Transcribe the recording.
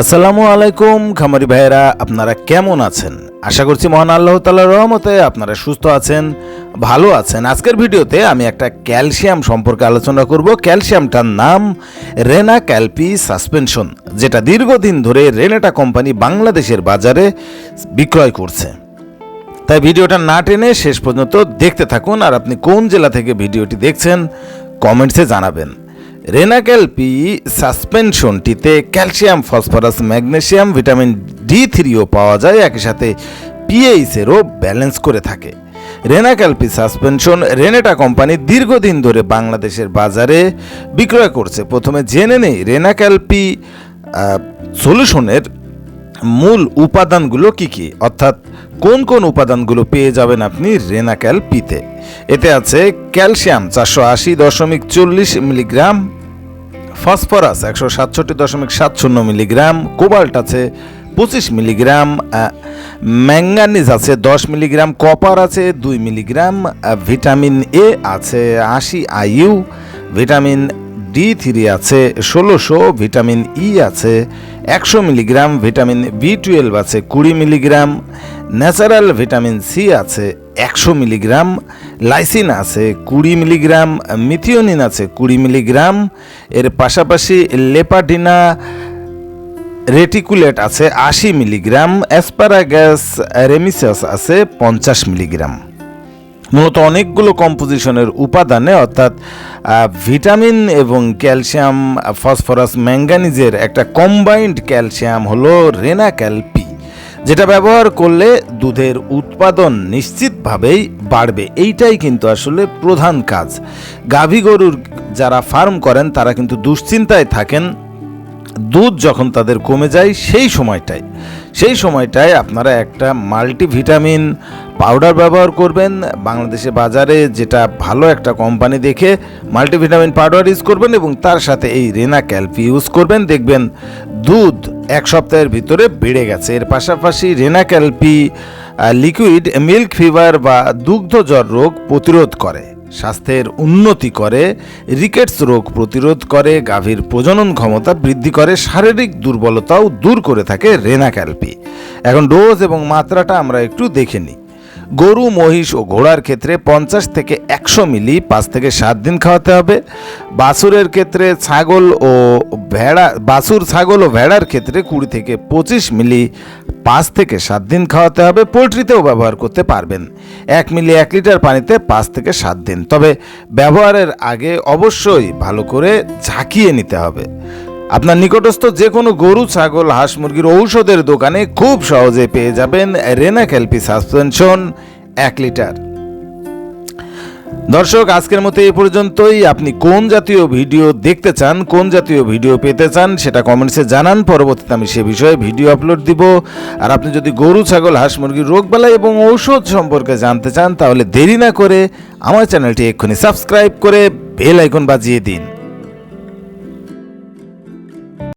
আসসালামু আলাইকুম, খামারি ভাইয়েরা, আপনারা কেমন আছেন? আশা করছি মহান আল্লাহ তালার রহমতে আপনারা সুস্থ আছেন, ভালো আছেন। আজকের ভিডিওতে আমি একটা ক্যালসিয়াম সম্পর্কে আলোচনা করব। ক্যালসিয়ামটার নাম রেনা ক্যালপি সাসপেনশন, যেটা দীর্ঘদিন ধরে রেনেটা কোম্পানি বাংলাদেশের বাজারে বিক্রয় করছে। তাই ভিডিওটা না টেনে শেষ পর্যন্ত দেখতে থাকুন, আর আপনি কোন জেলা থেকে ভিডিওটি দেখছেন, কমেন্টসে জানাবেন। Renacal P সাসপেনশনটিতে calcium, phosphorus magnesium vitamin D থ্রিও পাওয়া যায়, একই সাথে পিএইচেরও ব্যালেন্স করে থাকে। রেনাক্যালপি সাসপেনশন রেনেটা কোম্পানি দীর্ঘদিন ধরে বাংলাদেশের বাজারে বিক্রয় করছে। প্রথমে জেনে নেই রেনাক্যালপি সলিউশনের মূল উপাদানগুলো কি কি? অর্থাৎ কোন কোন উপাদানগুলো পেয়ে যাবেন আপনি রেনাক্যাল পিতে এতে আছে ক্যালসিয়াম চারশো আশি দশমিক চল্লিশ মিলিগ্রাম, ফসফরাস একশো সাতষট্টি দশমিক সাত শূন্য মিলিগ্রাম, কোবাল্ট আছে পঁচিশ মিলিগ্রাম ম্যাঙ্গানিজ আছে দশ মিলিগ্রাম, কপার আছে দুই মিলিগ্রাম ভিটামিন এ আছে আশি আইইউ, ভিটামিন ডি থ্রি আছে ষোলোশো, ভিটামিন ই আছে একশো মিলিগ্রাম ভিটামিন বি টুয়েলভ আছে, কুড়ি মিলিগ্রাম, ন্যাচারাল ভিটামিন সি আছে, একশো মিলিগ্রাম, লাইসিন আছে, কুড়ি মিলিগ্রাম, মিথিওনিন আছে, কুড়ি মিলিগ্রাম, এর পাশাপাশি লেপাডিনা রেটিকুলেট আছে আশি মিলিগ্রাম, অ্যাসপারাগাস রেমিসাস আছে পঞ্চাশ মিলিগ্রাম। মূলত অনেকগুলো কম্পোজিশনের উপাদানে, অর্থাৎ ভিটামিন এবং ক্যালসিয়াম, ফসফরাস, ম্যাঙ্গানিজের একটা কম্বাইন্ড ক্যালসিয়াম হলো রেনাক্যালপি যেটা ব্যবহার করলে দুধের উৎপাদন নিশ্চিতভাবেই বাড়বে। এইটাই কিন্তু আসলে প্রধান কাজ। গাভী গরুর যারা ফার্ম করেন, তারা কিন্তু দুশ্চিন্তায় থাকেন দুধ যখন তাদের কমে যায়, সেই সময়টায়। সেই সময়টায় আপনারা একটা মাল্টিভিটামিন পাউডার ব্যবহার করবেন। বাংলাদেশে বাজারে যেটা ভালো একটা কোম্পানি দেখে মাল্টিভিটামিন পাউডার ইউজ করবেন এবং তার সাথে এই রেনা ক্যালপি ইউজ করবেন। দেখবেন দুধ এক সপ্তাহের ভিতরে বেড়ে গেছে। এর পাশাপাশি Rena Cal P liquid, milk fever বা দুগ্ধজ্বর রোগ প্রতিরোধ করে। স্বাস্থ্যের উন্নতি করে, রিকেটস রোগ প্রতিরোধ করে, গাভীর প্রজনন ক্ষমতা বৃদ্ধি করে, শারীরিক দুর্বলতাও দূর করে থাকে রেনাক্যালপি। এখন ডোজ এবং মাত্রাটা আমরা একটু দেখে নিই। গরু, মহিষ ও ঘোড়ার ক্ষেত্রে পঞ্চাশ থেকে একশো মিলি পাঁচ থেকে সাত দিন খাওয়াতে হবে। বাছুরের ক্ষেত্রে ছাগল ও ভেড়া, বাছুর, ছাগল ও ভেড়ার ক্ষেত্রে কুড়ি থেকে পঁচিশ মিলি পাঁচ থেকে সাত দিন খাওয়াতে হবে। পোলট্রিতেও ব্যবহার করতে পারবেন। এক মিলি এক লিটার পানিতে পাঁচ থেকে সাত দিন। তবে ব্যবহারের আগে অবশ্যই ভালো করে ঝাঁকিয়ে নিতে হবে। আপনার নিকটস্থ যে কোনো গরু, ছাগল, হাঁস মুরগির ঔষধের দোকানে খুব সহজে পেয়ে যাবেন রেনা ক্যালপি সাসপেনশন এক লিটার। দর্শক, আজকের মতো এই পর্যন্তই। আপনি কোন জাতীয় ভিডিও দেখতে চান, কোন জাতীয় ভিডিও পেতে চান, সেটা কমেন্টসে জানান। পরবর্তীতে আমি সে বিষয়ে ভিডিও আপলোড দিব। আর আপনি যদি গরু, ছাগল, হাঁস মুরগির রোগবালাই এবং ঔষধ সম্পর্কে জানতে চান, তাহলে দেরি না করে আমার চ্যানেলটি এক্ষুনি সাবস্ক্রাইব করে বেল আইকন বাজিয়ে দিন।